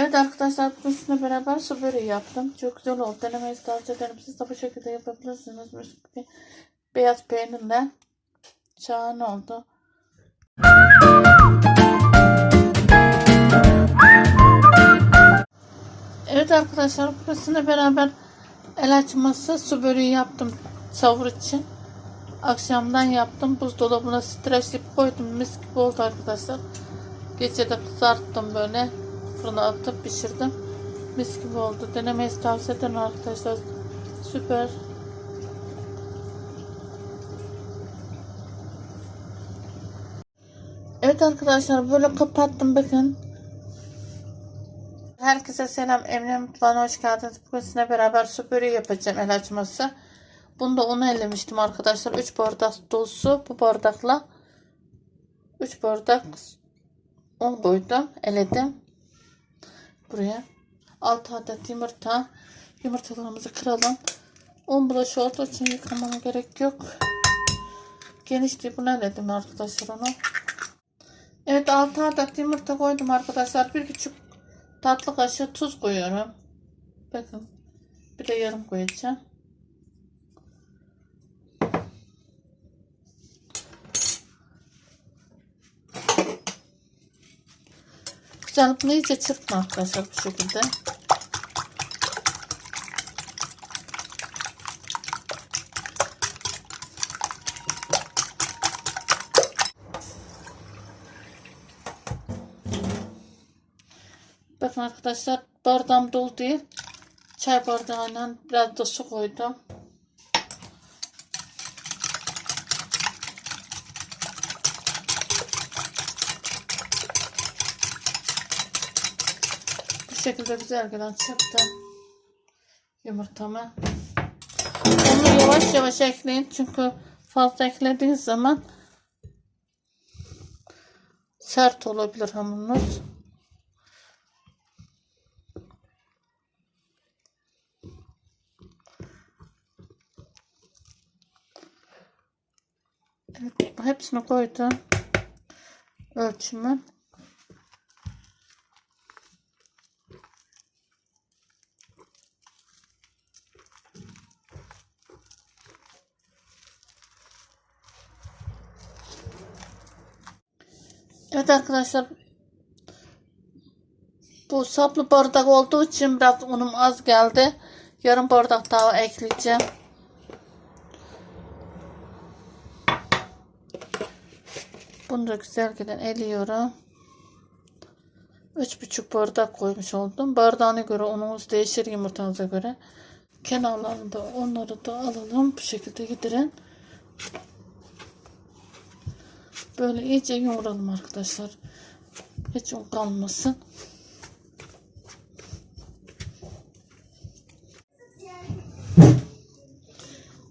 Evet arkadaşlar bugün sizinle beraber su böreği yaptım. Çok güzel oldu. Denemeyi tavsiye ederim. Siz de bu şekilde yapabilirsiniz. Gibi Beyaz peynirle. Şahane oldu. Evet arkadaşlar bugün sizinle beraber el açması su böreği yaptım. Savur için. Akşamdan yaptım. Buzdolabına streçleyip koydum. Mis gibi oldu arkadaşlar. Gece de kızarttım böyle. Fırına atıp pişirdim. Mis gibi oldu. Denemeyi tavsiye ederim arkadaşlar. Süper. Evet arkadaşlar böyle kapattım bakın. Herkese selam. Emine Mutfağı'na hoş geldiniz. Bugün sizinle beraber böreği yapacağım el açması. Bunu da unu ellemiştim arkadaşlar. 3 bardak dolusu bu bardakla 3 bardak un koydum. Eledim. Buraya 6 adet yumurta. Yumurtalarımızı kıralım. Un bulaşı olduğu için yıkamama gerek yok. Geniş değil. Bunu eledim arkadaşlar onu. Evet 6 adet yumurta koydum arkadaşlar. Bir buçuk tatlı kaşığı tuz koyuyorum. Bakın. Bir de yarım koyacağım. Bunu iyice çırpma arkadaşlar bu şekilde. Bakın arkadaşlar bardağım değil. Çay bardağıyla biraz da su koydum. Şekilde güzel gelen çırptım yumurtamı. Onu yavaş yavaş ekleyin çünkü fazla eklediğiniz zaman sert olabilir hamurunuz. Evet, hepsini koydum. Ölçümü. Arkadaşlar. Bu saplı bardak olduğu için biraz unum az geldi. Yarım bardak daha ekleyeceğim. Bunu da güzel giden eliyorum. Üç buçuk bardak koymuş oldum. Bardağına göre unumuz değişir yumurtanıza göre. Kenarlarını da onları da alalım. Bu şekilde gidirin. Böyle iyice yoğuralım arkadaşlar. Hiç un kalmasın.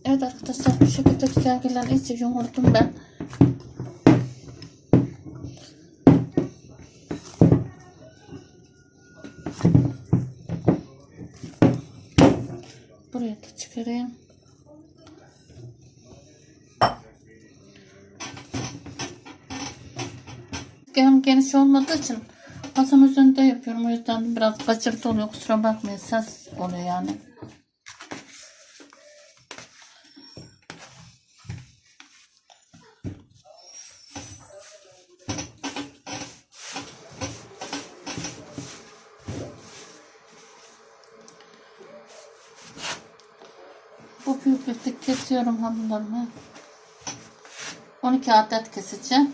Evet arkadaşlar bu şekilde güzel iyice yoğurdum ben. Buraya da çıkarayım. Hem geniş olmadığı için masam üzerinde yapıyorum. O yüzden biraz kaçırtı oluyor. Kusura bakmayın. Ses oluyor yani. Bu büyüklükte kesiyorum hamurlarımı. 12 adet keseceğim.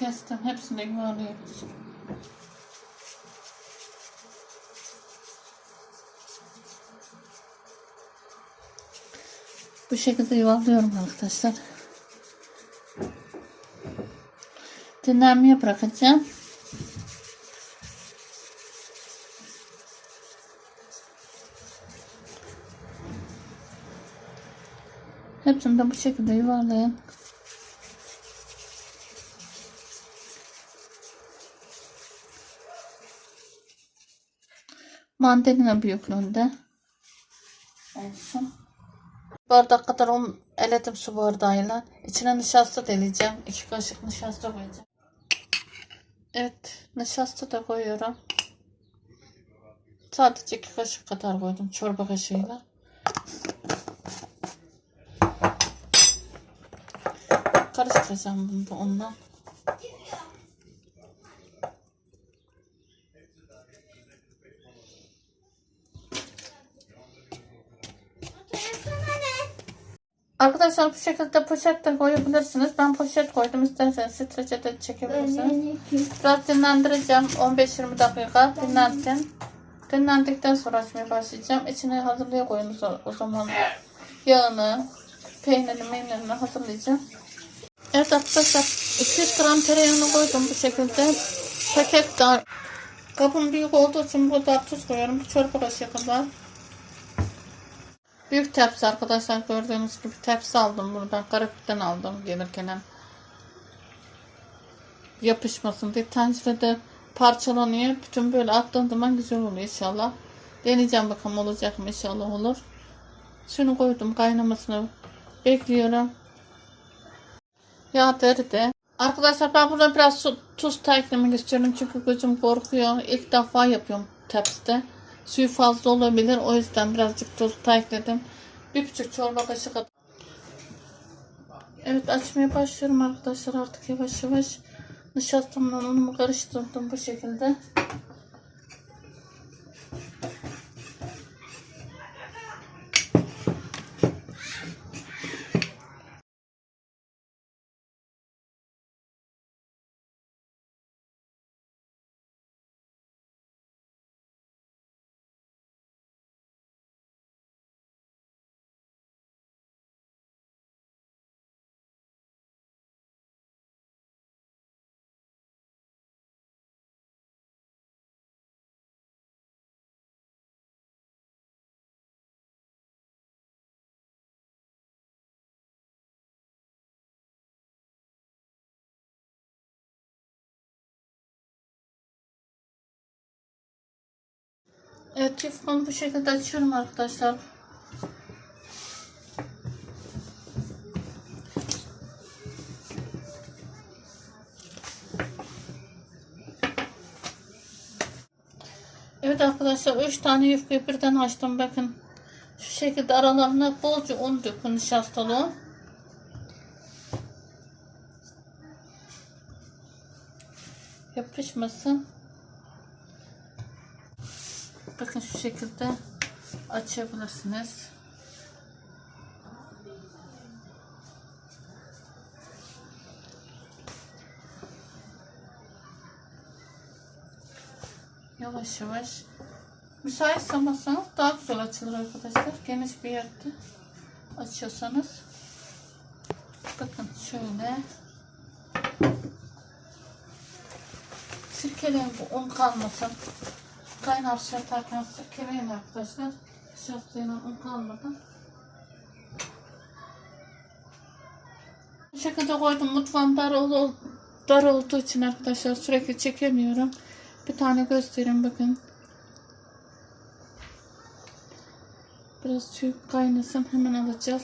kestim. Hepsini yuvarlıyoruz. Bu şekilde yuvarlıyorum arkadaşlar. Dinlenmeye bırakacağım. Hepsini de bu şekilde yuvarlayın. Mandalina büyüklüğünde olsun. Bardak kadar un eledim su bardağıyla. İçine nişasta deleyeceğim. İki kaşık nişasta koyacağım. Evet, nişasta da koyuyorum. Sadece iki kaşık kadar koydum çorba kaşığıyla. Karıştıracağım bunu da onunla. Arkadaşlar bu şekilde poşet de koyabilirsiniz. Ben poşet koydum. İsterseniz streçe de çekebilirsiniz. Biraz dinlendireceğim. 15-20 dakika dinlensin. Dinlendikten sonra açmaya başlayacağım. İçine hazırlaya koyunuz o- zaman. Yağını, peynirini, meynirini hazırlayacağım. Evet arkadaşlar 200 gram tereyağını koydum bu şekilde. Paket dar. Kabım büyük olduğu için bu kadar tuz koyuyorum. Bir çorba kaşığı kadar. Büyük tepsi arkadaşlar gördüğünüz gibi tepsi aldım bunu ben Karabük'ten aldım gelirken yapışmasın diye. Tencerede parçalanıyor. Bütün böyle attığım zaman güzel oluyor inşallah. Deneyeceğim bakalım olacak mı? İnşallah olur. Şunu koydum kaynamasını bekliyorum. Yağ deride. Arkadaşlar ben burada biraz su, tuz da eklemek istiyorum çünkü gözüm korkuyor. İlk defa yapıyorum tepside Suyu fazla olabilir. O yüzden birazcık tuz da ekledim. Bir buçuk çorba kaşığı kadar. Evet açmaya başlıyorum arkadaşlar artık yavaş yavaş. Nişastamla unumu karıştırdım bu şekilde. Evet yufkamı bu şekilde açıyorum arkadaşlar. Evet arkadaşlar 3 tane yufkayı birden açtım bakın. Şu şekilde aralarına bolca un dökün nişastalı. Yapışmasın. Bakın şu şekilde açabilirsiniz. Yavaş yavaş. Müsait zamansanız daha güzel açılır arkadaşlar. Geniş bir yerde açıyorsanız. Bakın şöyle. Sirkeleyin bu un kalmasın. Kaynar su yaparken sirkeleyin arkadaşlar. Şaftıyla un kalmadan. Bu şekilde koydum. Mutfağım dar, ol, dar olduğu için arkadaşlar sürekli çekemiyorum. Bir tane göstereyim bakın. Biraz suyu kaynasın hemen alacağız.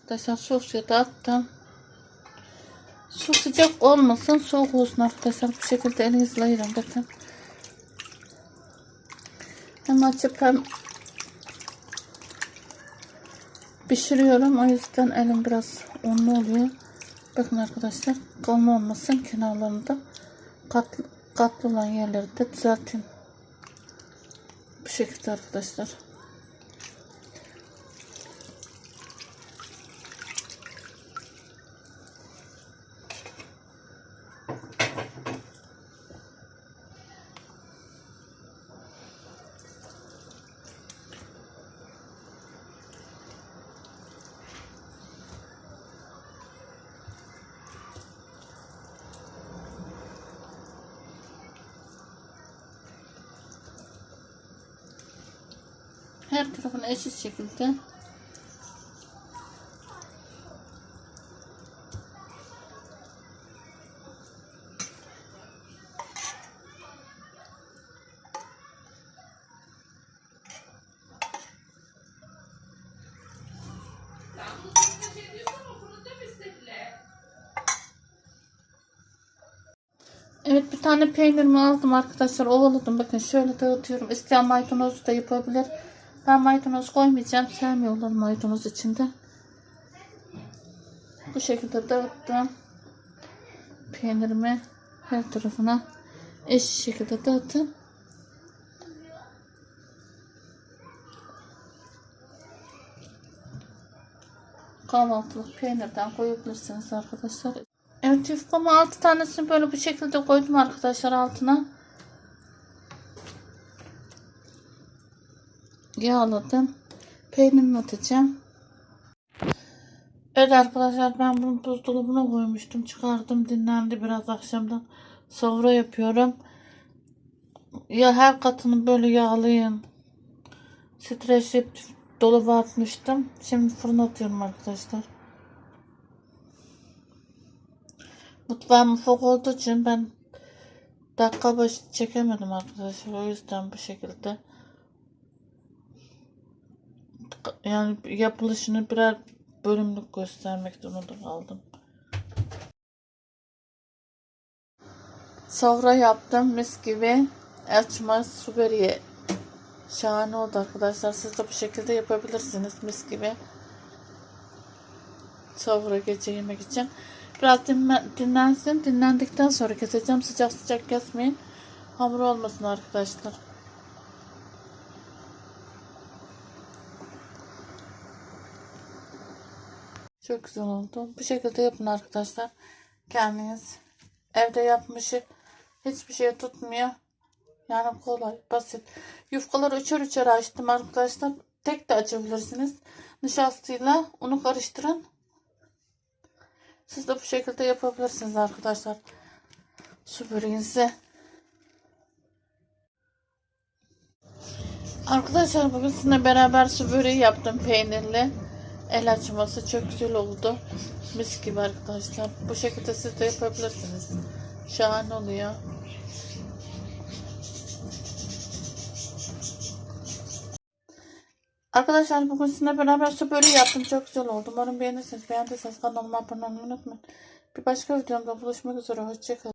Arkadaşlar sosuyu da attım. Su sıcak olmasın soğuk olsun arkadaşlar. Bu şekilde elinizle ayırın bakın. Hem açıp hem pişiriyorum. O yüzden elim biraz unlu oluyor. Bakın arkadaşlar kalın olmasın kenarlarında katlı, katlı olan yerleri de düzeltin. Bu şekilde arkadaşlar. Her tarafını eşit şekilde Evet bir tane peynirimi aldım arkadaşlar ovaladım. Bakın şöyle dağıtıyorum. İsteyen maydanoz da yapabilir. Ben maydanoz koymayacağım. Sevmiyorlar maydanoz içinde. Bu şekilde dağıttım. Peynirimi her tarafına eşit şekilde dağıtın. Kahvaltılık peynirden koyabilirsiniz arkadaşlar. Evet yufkamı 6 tanesini böyle bu şekilde koydum arkadaşlar altına. Yağladım. Peynirimi atacağım. Evet arkadaşlar ben bunu buzdolabına koymuştum. Çıkardım dinlendi biraz akşamdan. Sofra yapıyorum. Ya her katını böyle yağlayın. Streçleyip dolaba atmıştım. Şimdi fırına atıyorum arkadaşlar. Mutfağım ufak olduğu için ben dakika başı çekemedim arkadaşlar. O yüzden bu şekilde yani yapılışını birer bölümlük göstermek zorunda kaldım. Sofra yaptım mis gibi. Açma böreği. Şahane oldu arkadaşlar. Siz de bu şekilde yapabilirsiniz mis gibi. Sofra gece yemek için. Biraz dinle- dinlensin. Dinlendikten sonra keseceğim. Sıcak sıcak kesmeyin. Hamur olmasın arkadaşlar. Çok güzel oldu. Bu şekilde yapın arkadaşlar. Kendiniz evde yapmışı hiçbir şey tutmuyor. Yani kolay, basit. Yufkaları üçer üçer açtım arkadaşlar. Tek de açabilirsiniz. Nişastayla unu karıştırın. Siz de bu şekilde yapabilirsiniz arkadaşlar. Su böreğinizi. Arkadaşlar bugün sizinle beraber su böreği yaptım peynirli. El açması çok güzel oldu. Mis gibi arkadaşlar. Bu şekilde siz de yapabilirsiniz. Şahane oluyor. Arkadaşlar bugün sizinle beraber su böreği yaptım. Çok güzel oldu. Umarım beğenirsiniz. Beğendiyseniz kanalıma abone olmayı unutmayın. Bir başka videomda buluşmak üzere. Hoşçakalın.